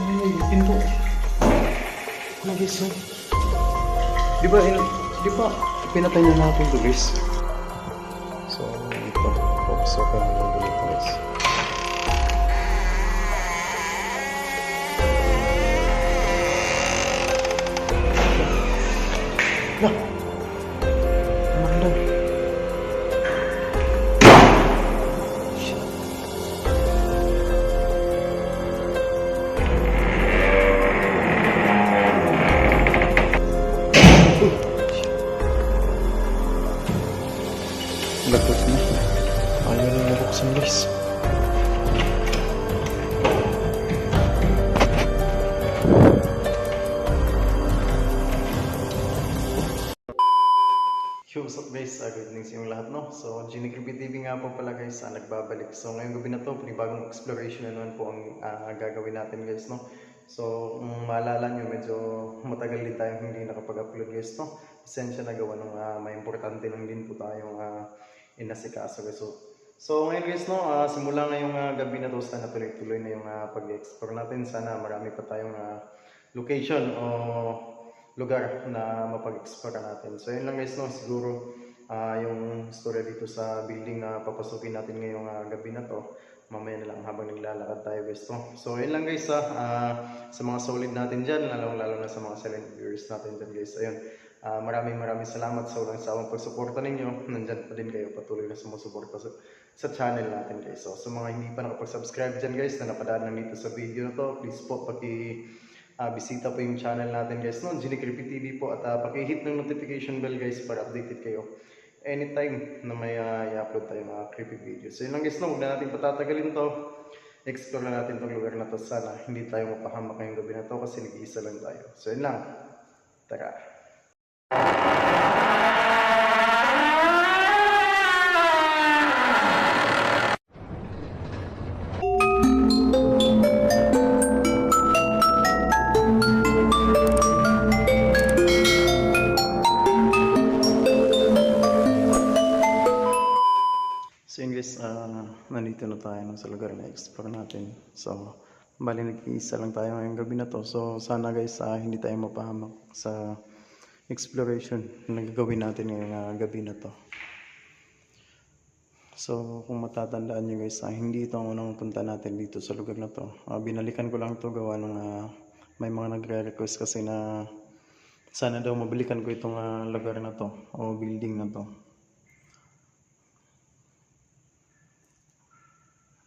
Ano pinto? Ano guys? Di ba, in, di ba, pinatay na natin to guys? So, ito. Ako na uh, nagbabalik. So, ngayong gabi na to, panibagong exploration na naman po ang ah, gagawin natin guys, no? So, kung maalala nyo, medyo matagal din tayong hindi nakapag-upload guys, no? Pasensya na gawa ng ah, may importante lang din po tayong uh, inasikaso guys. So, so ngayon guys, no, ah, simula ngayong ah, gabi na to, sana tuloy-tuloy na yung ah, pag-explore natin. Sana marami pa tayong ah, location o lugar na mapag-explore natin. So yun lang guys, no, siguro ah, yung story dito sa building na papasukin natin ngayong ah, gabi na to. Mamaya na lang habang naglalakad tayo guys, no. So yun lang guys, ah, ah, sa mga solid natin dyan, lalo-lalo na sa mga silent viewers natin dyan guys. Ayun, ah, maraming maraming salamat sa walang sawang pagsuporta ninyo. Nandyan pa din kayo patuloy na sumusuporta sa, sa channel natin guys. So sa mga hindi pa nakapag-subscribe dyan guys na napadaan dito sa video na to, please po paki Ah, bisita po yung channel natin guys no, Genie Creepy TV po at uh, paki-hit ng notification bell guys para updated kayo anytime na may ah, i-upload tayo mga creepy videos. So yun lang guys no, huwag na natin patatagalin to. Explore na natin tong lugar na to. Sana hindi tayo mapahamak ngayong gabi na to kasi nag-iisa lang tayo. So yun lang. Tara. Nandito na tayo no, sa lugar na explore natin. So, bali nag-iisa lang tayo ngayong gabi na to. So, sana guys, ah, hindi tayo mapahamak sa exploration na gagawin natin ngayong ah, gabi na to. So, kung matatandaan nyo guys, ah, hindi ito ang unang punta natin dito sa lugar na to. Ah, binalikan ko lang to gawa ng ah, may mga nagre-request kasi na sana daw mabalikan ko itong ah, lugar na to o building na to.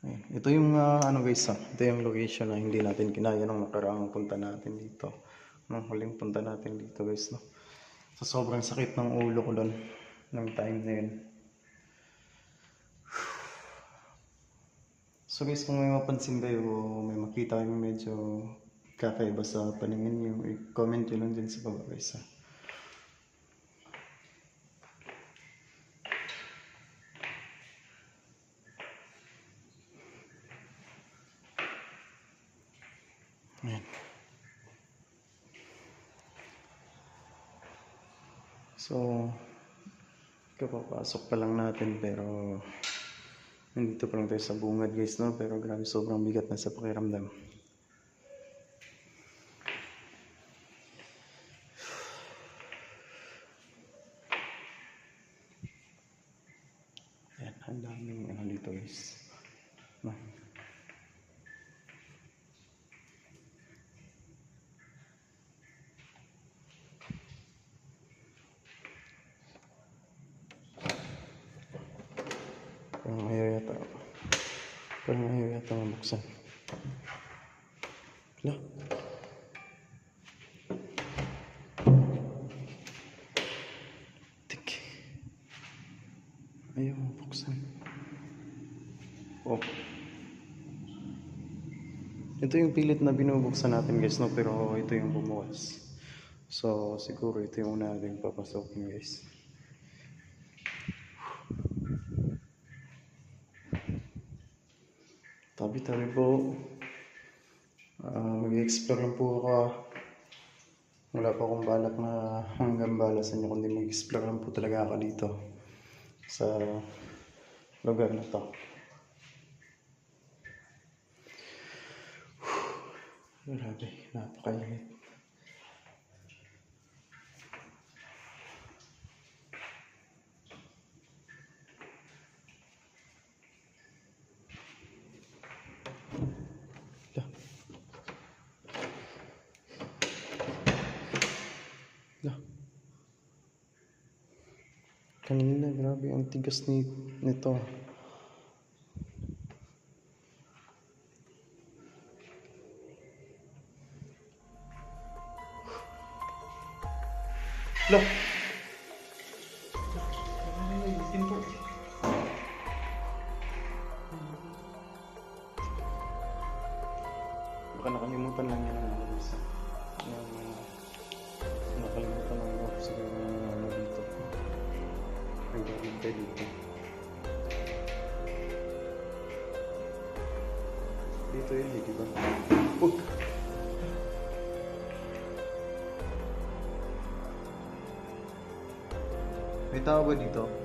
Ayan. Ito yung ah, ano guys, ah, ito yung location na hindi natin kinaya nung nakaraang punta natin dito. Nung huling punta natin dito guys, no. So sobrang sakit ng ulo ko doon ng time na yun. So guys, kung may mapansin kayo, may makita kayo medyo kakaiba sa paningin niyo, i-comment nyo lang dyan sa baba guys. ah. Ayan. So, kapapasok pa lang natin pero nandito pa lang tayo sa bungad guys no pero grabe sobrang bigat na sa pakiramdam. Ayan, ang daming ano dito guys. No. Parang ayaw yata. Parang ayaw mabuksan. Hala. Tik. Ayaw mabuksan. Oh. Ito yung pilit na binubuksan natin guys no pero ito yung bumuwas. So siguro ito yung una natin papasokin guys. Tabi-tabi po. Ah, mag-explore lang po ako. Wala pa akong balak na hanggang bala sa inyo, kundi mag-explore lang po talaga ako dito sa lugar na to. Grabe, napakainit. Lah. Lah. Kanina, grabe, ang tigas ni, nito. Lah. May tao ba dito?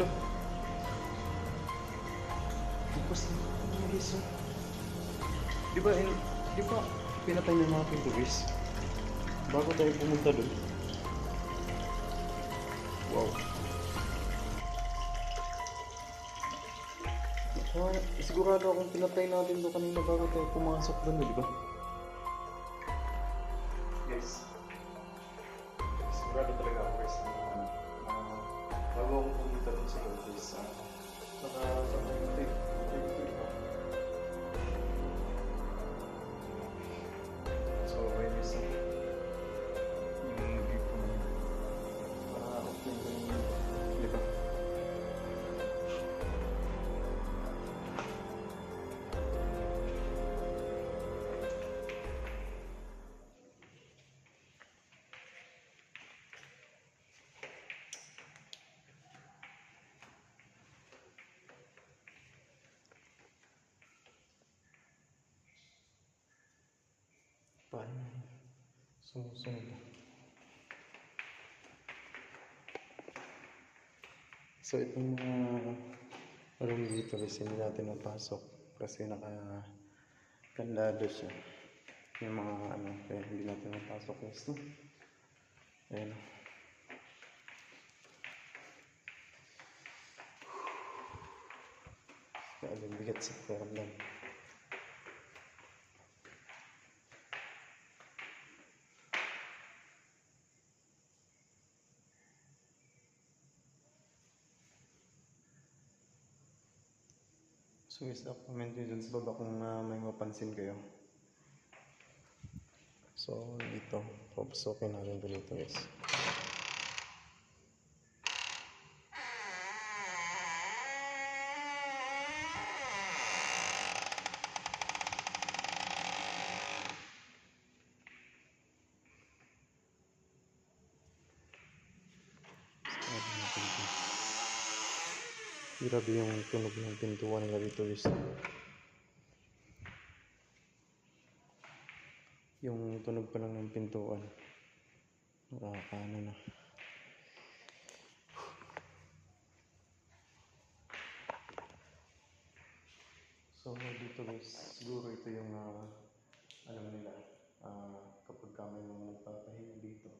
Lo. Tapos na ang guys. oh. Di ba, eh, di ba pinatay na natin to guys? Bago tayo pumunta doon. Wow. Ah, sigurado akong pinatay natin to kanina bago tayo pumasok doon, di ba? Pumunta doon sa loob guys, ah, nakasabay natin. Dito, di ba? So, ayun guys, ah, Paano sumusunod? So itong mga room dito kasi hindi natin mapasok kasi naka kandado siya. Yung mga ano, kaya hindi natin mapasok guys, no? Ayan. Kaya bigat sa pakiramdam. So guys, comment nyo dun sa baba kung uh, may mapansin kayo. So dito, papasokin natin ito dito guys. Sarado natin ito. Grabe yung tunog ng pintuan nila dito guys. Yung tunog pa lang ng pintuan. Nakakaano na. So dito guys, siguro ito yung ah, alam nila ah, kapag ka may mga nagpapahinga dito.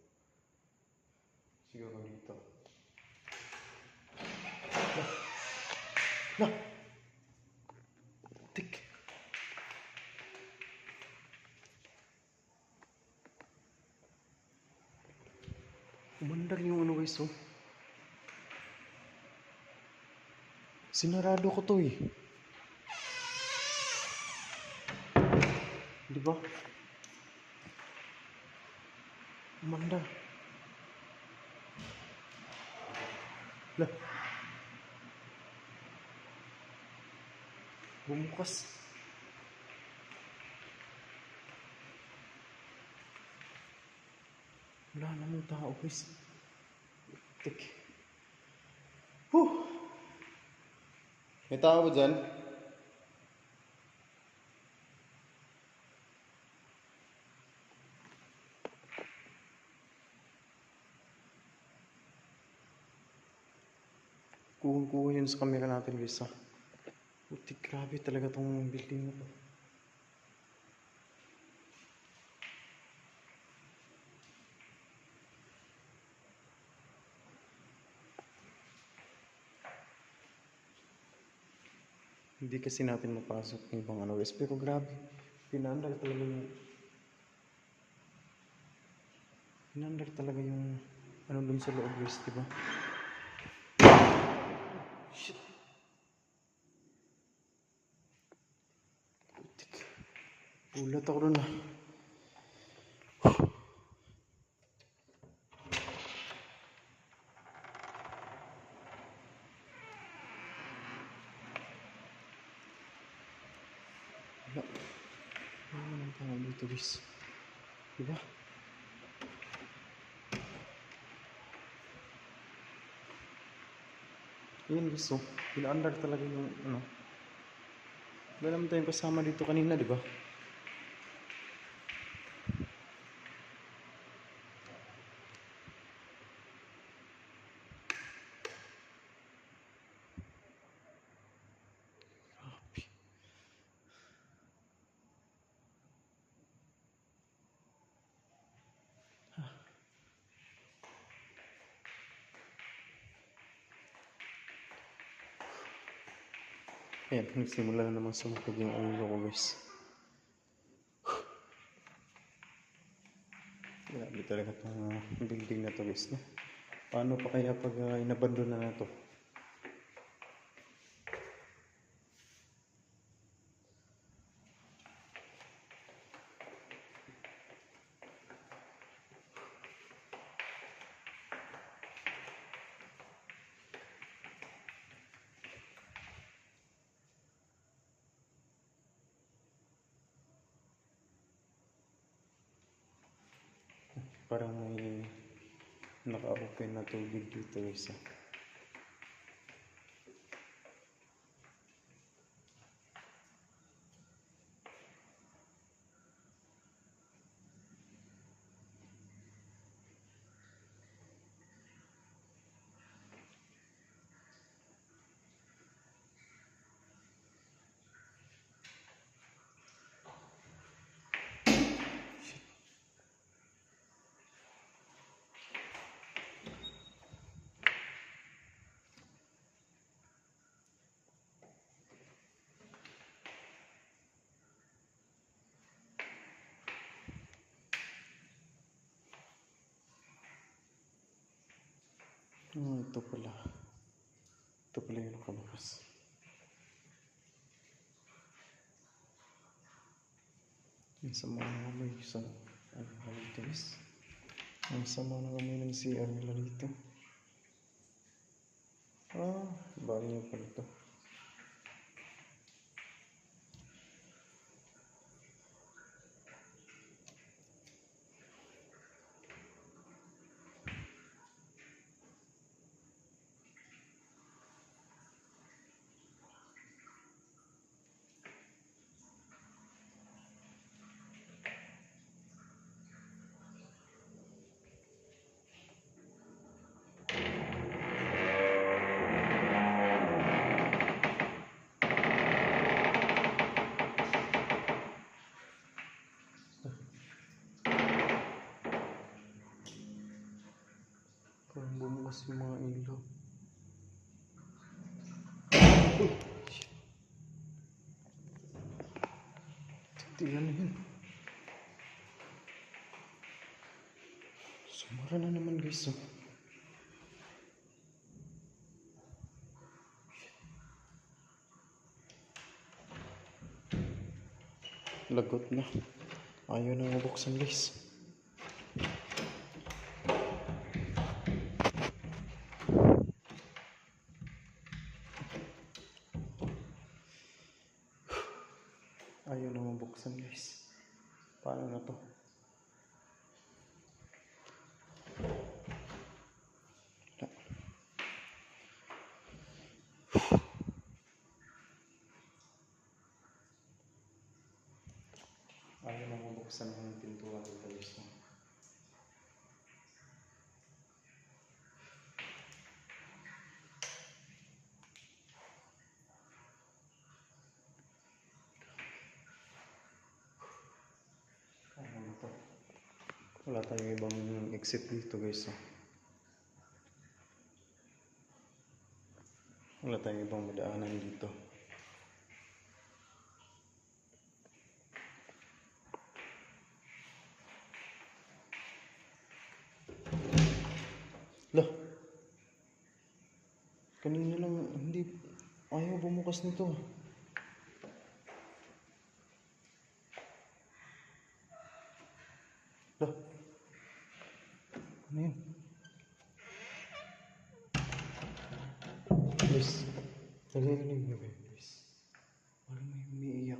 Siguro dito. Na! Tik! Umandar yung ano guys. Sinarado ko to eh. Di ba? Umandar. Lah. Bumukas. Wala namang tao guys. Tik. Huh! May tao ba yun sa camera natin guys ha. Puti, grabe talaga tong building na to. Hindi kasi natin mapasok yung ibang ano guys. Pero grabe, pinandar talaga yung... Pinandar talaga yung ano dun sa loob guys, di ba? Shit. Putik. Ulat ako dun ah. Wala. Wala naman tao dito guys. Diba? Ayan guys, oh. Pinaandar talaga yung ano. Wala naman tayong kasama dito kanina, di Ayan, nagsimula na naman sumukog yung ulo ko guys. Grabe talaga itong uh, building na to guys. No? Paano pa kaya pag uh, inabandon na na to? वरहमतुल्लाह Hmm, ito pala. Ito pala yung nakabukas. Ang sama ng amoy sa ano nga dito guys. Ang sama ng amoy ng CR nila dito. Ah, bali niya pala ito. Parang bumukas yung mga ilaw. Tingnan na yun. Sumara na naman guys. Oh. Lagot na. Ayaw na mabuksan guys. Mabuksan guys. Paano na to? Wala. Ayaw na mabuksan ang pintuan dito guys. no? Ano na to? Wala tayong ibang exit dito guys. oh. Wala tayong ibang madaanan dito. Lah. Kanina lang hindi ayaw bumukas nito. Lah. Ano yun? Please. Naririnig niyo ba yun, please? Parang may umiiyak.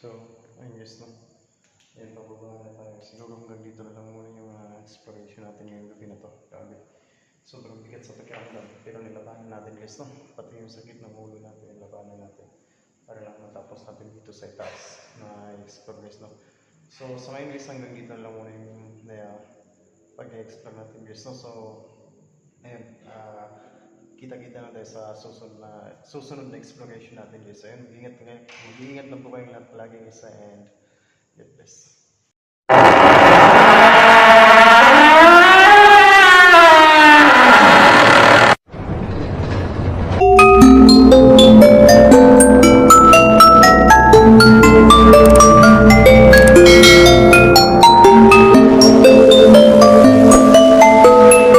So, ayun guys, no? Yan, pababa na tayo. Siguro hanggang dito na lang muna yung uh, exploration natin ngayong gabi na to. Grabe. Sobrang bigat sa pakiramdam. Pero nilabanan natin guys, no? Pati yung sakit ng ulo natin, nilabanan natin. Para lang matapos natin dito sa itaas na explore guys, no? So, sa ngayon guys, hanggang dito na lang muna yung uh, pag-explore natin guys, no? So, ayun, ah, kita-kita na tayo sa susunod na susunod na exploration natin guys. Ayun, mag-ingat, mag-ingat lang po kayong lahat palagi guys and God bless.